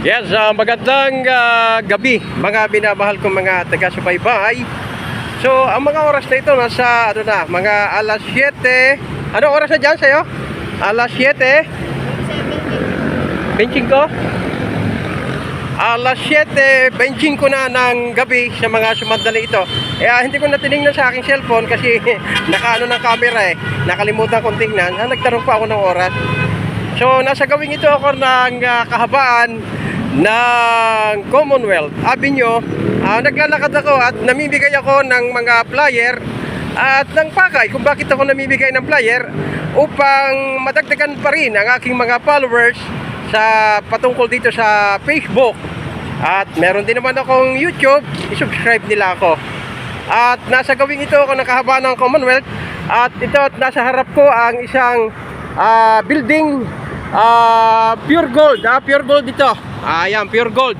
Yes, ah, magandang ah, gabi mga binamahal kong mga taga-subaybay. So, ang mga oras na ito nasa ano na, mga alas 7. Ano oras na dyan sa'yo? Alas 7. Benching ko? Alas 7, benching ko na ng gabi sa mga sumandali ito. Eh, ah, hindi ko na tinignan sa aking cellphone kasi nakaano ng camera eh. Nakalimutan kong tingnan. Ah, nagtanong pa ako ng oras. So, nasa gawing ito ako ng ah, kahabaan ng Commonwealth Avenue. Ah, naglalakad ako at namimigay ako ng mga flyer at ng pakay kung bakit ako namimigay ng flyer upang madagdagan pa rin ang aking mga followers sa patungkol dito sa Facebook. At meron din naman akong YouTube, i-subscribe nila ako. At nasa gawing ito ako nakahaba ng Commonwealth at ito at nasa harap ko ang isang ah, building ah, pure gold, ah, pure gold dito. Ayan, pure gold.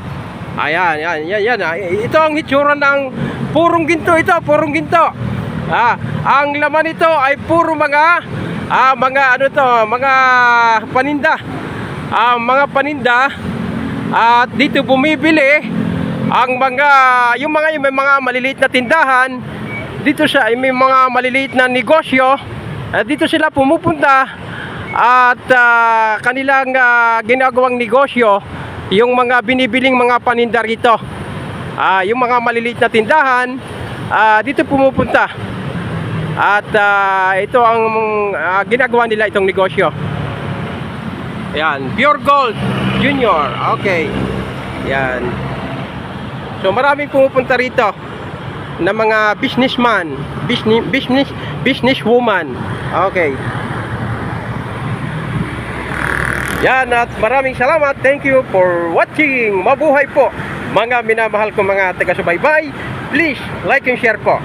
Ayan, yan, yan, yan. ah. Ito ang hitsura ng purong ginto ito, purong ginto. Ah, ang laman nito ay puro mga ah, mga ano to, mga paninda. Ah, mga paninda at dito bumibili ang mga yung mga yung may mga maliliit na tindahan dito sa may mga maliliit na negosyo at dito sila pumupunta at ah, kanilang ah, ginagawang negosyo yung mga binibiling mga paninda rito Ah, yung mga maliliit na tindahan ah, dito pumupunta at ah, ito ang ah, ginagawa nila itong negosyo yan, Pure Gold Junior. Okay. Yan. So maraming pumupunta rito na mga businessman, business business businesswoman. Okay. Yan at maraming salamat. Thank you for watching. Mabuhay po mga minamahal ko mga taga-subaybay. Please like and share po.